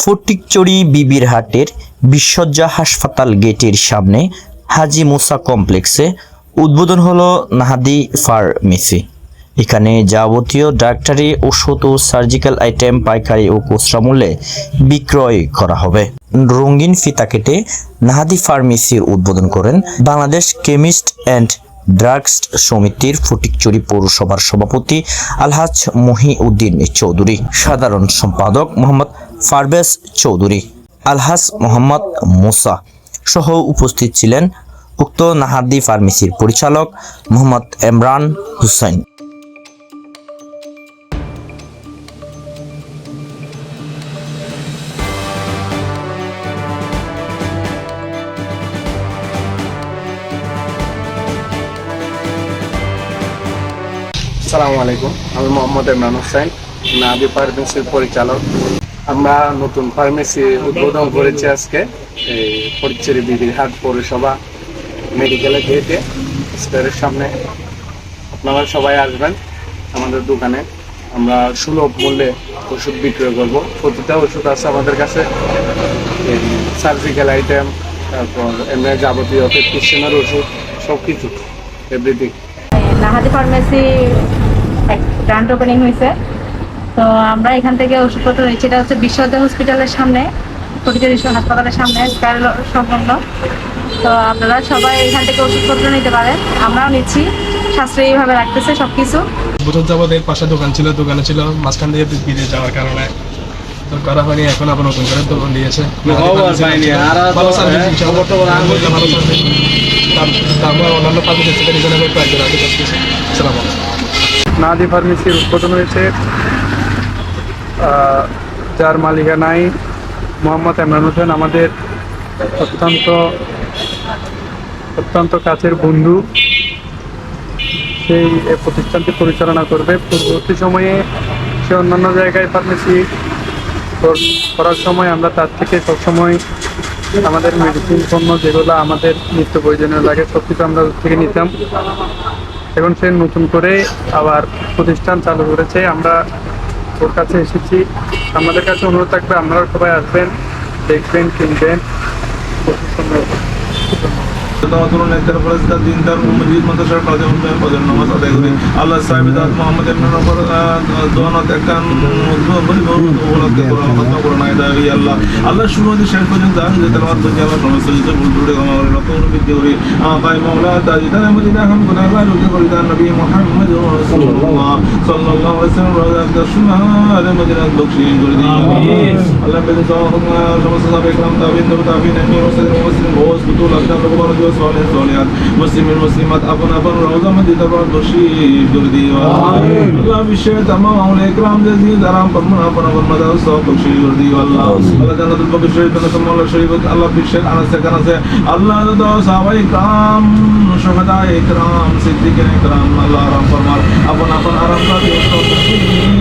ফটিকচুরি বিবির হাটের বিশ্বজ্জা হাসপাতাল গেটের সামনে হাজি মুসা কমপ্লেক্সে উদ্বোধন হলো নাহাদি ফার্মেসি। এখানে যাবতীয় ডাক্তারি, ওষুধ ও সার্জিক্যাল আইটেম, পাইকারি ও খুচরা মূল্যে বিক্রয় করা হবে। রঙিন ফিতা কেটে নাহাদি ফার্মেসির উদ্বোধন করেন বাংলাদেশ কেমিস্ট অ্যান্ড ড্রাগস সমিতির ফটিকচুরি পৌরসভার সভাপতি আলহাজ মহিউদ্দিন চৌধুরী, সাধারণ সম্পাদক মোহাম্মদ ফারবেজ চৌধুরী, আলহাজ মোহাম্মদ মোসা সহ উপস্থিত ছিলেন উক্ত নাহাদি ফার্মেসির পরিচালক মোহাম্মদ এমরান হুসাইন। সালামু আলাইকুম। আমি মোহাম্মদ ইমরান হোসেন নাবি ফার্মেসির পরিচালক। আমরা নতুন ফার্মেসি উদ্বোধন করেছি আজকে, এই পরিচেরি বিবির হাট পৌরসভা মেডিকেলের গেটে স্টারের সামনে আপনারা সবাই আসবেন আমাদের দোকানে। আমরা সুলভ মূল্যে ওষুধ বিক্রয় করব। প্রতিটা ওষুধ আছে আমাদের কাছে। সার্জিক্যাল আইটেম তারপর এমনি যাবতীয় প্রেসক্রিপশনের ওষুধ সব কিছু এভরিথিং নাহাদি ফার্মেসি এক ব্র্যান্ড ওপেনিং হয়েছে তো আমরা এখান থেকে ওষুধপত্র নিচ্ছি এটা হচ্ছে বিশ্ববিদ্যা হসপিটালের সামনে ফটিকের হাসপাতালের সামনে সংলগ্ন তো আপনারা সবাই এখান থেকে ওষুধপত্র নিতে পারেন আমরাও নিচ্ছি সাশ্রয়ীভাবে রাখতেছে সব কিছু বছর যাবৎ এর পাশে দোকান ছিল দোকানে ছিল মাঝখান দিয়ে বিদেশ যাওয়ার কারণে তো করা হয়নি এখন আবার নতুন করে দোকান দিয়েছে ভালো সার্ভিস ভালো সার্ভিস তারপর অন্যান্য আসসালামু আলাইকুম নাদি ফার্মেসির উদ্বোধন হয়েছে। যার মালিকানায় মোহাম্মদ ইমরান হোসেন, আমাদের অত্যন্ত অত্যন্ত কাছের বন্ধু। সেই প্রতিষ্ঠানটি পরিচালনা করবে। পূর্ববর্তী সময়ে সে অন্যান্য জায়গায় ফার্মেসি করার সময় আমরা তার থেকে সবসময় আমাদের মেডিসিন পণ্য যেগুলো আমাদের নিত্য প্রয়োজনীয় লাগে সব কিছু আমরা থেকে নিতাম। এখন সে নতুন করে আবার প্রতিষ্ঠান চালু করেছে। আমরা ওর কাছে এসেছি। আমাদের কাছে অনুরোধ থাকবে, আপনারা সবাই আসবেন, দেখবেন, কিনবেন। সুন্দর তাওয়াতুল নেতার ফরজদা দিন তার মসজিদ, মাদ্রাসার কাজে উন্নয়ন পদের নামাজ আদায় করি। আল্লাহ সাহেব দাদ মোহাম্মদ ইমরান উপর দোয়ানত একখান উপলক্ষে খতম করে নাই ইয়া আল্লাহ। আল্লাহ শুরু হতে শেষ পর্যন্ত আমি যে তেলাওয়াত করি, আল্লাহ সমস্ত কিছু ভুল দিন علم بلسانهم شمس سابقهم تابين تب تابين أمي مسلم مسلم بوس بطول أشهر غبار جو صالح صالحات مسلم المسلمات أبن أبن روضة مديد أبن تشيب دردي الله بشيء تمام أول إكرام جزيل درام برمنا أبن أبن مدار صوت تشيب دردي الله الله جنة البقى شريف جنة المولى شريف الله بشيء أنا سكنا سي الله دو صحابة إكرام شهداء إكرام صديقين إكرام الله رحم فرمار أبن أبن أرام صوت تشيب